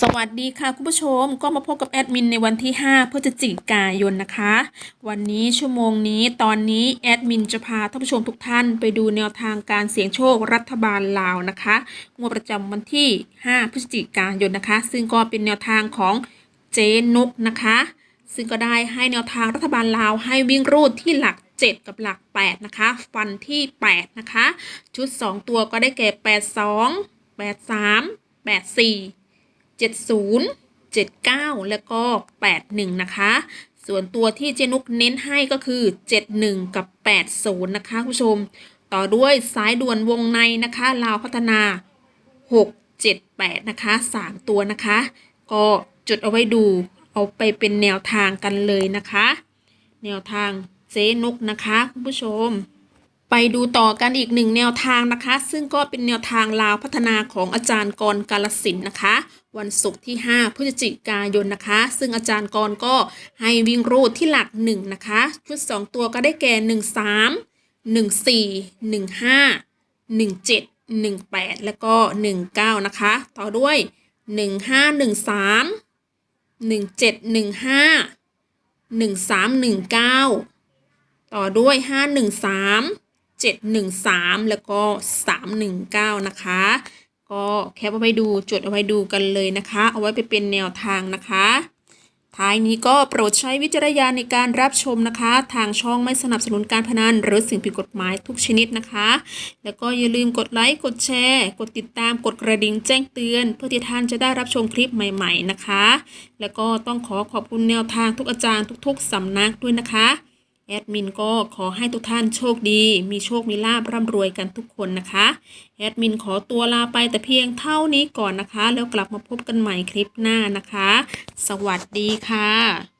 สวัสดีค่ะคุณผู้ชมก็มาพบกับแอดมินในวันที่ 5 พฤศจิกายนนะคะ วันนี้ชั่วโมงนี้ตอนนี้แอดมินจะพาท่านผู้ชมทุกท่านไปดูแนวทางการเสี่ยงโชครัฐบาลลาวนะคะงวดประจำวันที่ 5 พฤศจิกายนนะคะ ซึ่งก็เป็นแนวทางของเจนุกนะคะ ซึ่งก็ได้ให้แนวทางรัฐบาลลาวให้วิ่งรูดที่หลัก7 กับหลัก 8 นะคะ ฟันที่ 8 นะคะ ชุด 2 ตัวก็ได้แก่ 82 83 84 70 79 แล้วก็ 81 นะคะ ส่วนตัวที่เจนุกเน้นให้ก็คือ 71 กับ 80 นะคะคุณผู้ชม ต่อด้วยสายด่วนวงในนะคะลาวพัฒนา 6 7 8 นะคะ 3 ตัวนะคะ ก็จดเอาไว้ดูเอาไปเป็นแนวทางกันเลยนะคะ แนวทางเจนุกนะคะคุณผู้ชม ไปดูต่อกันอีกหนึ่งแนวทางนะคะ ซึ่งก็เป็นแนวทางลาวพัฒนาของอาจารย์กรกาลสินนะคะ วันศุกร์ที่ 5 พฤศจิกายนนะคะ ซึ่งอาจารย์กรก็ให้วิ่งรูดที่หลัก 1 นะคะ ชุด 2 ตัวก็ได้แก่ 1 3 1 4 1 5 1 7 1 8 แล้วก็ 1 9 นะคะ ต่อด้วย 1 5 1 3 1 7 1 5 1 3 1 9 ต่อด้วย 513 713 แล้วก็ 319 นะคะ ก็แคปเอาไว้ดูจดเอาไว้ดูกันเลยนะคะ เอาไว้ไปเป็นแนวทางนะคะ ท้ายนี้ก็โปรดใช้วิจารณญาณในการรับชมนะคะ ทางช่องไม่สนับสนุนการพนันหรือสิ่งผิดกฎหมายทุกชนิดนะคะ แล้วก็อย่าลืมกดไลค์กดแชร์ กดติดตามกดกระดิ่งแจ้งเตือน เพื่อที่ท่านจะได้รับชมคลิปใหม่ ๆนะคะ แล้วก็ต้องขอขอบคุณแนวทางทุกอาจารย์ทุก ๆสำนักด้วยนะคะ แอดมินก็ขอให้ทุกท่านโชคดี มีโชคมีลาบร่ำรวยกันทุกคนนะคะ แอดมินขอตัวลาไปแต่เพียงเท่านี้ก่อนนะคะ แล้วกลับมาพบกันใหม่คลิปหน้านะคะ สวัสดีค่ะ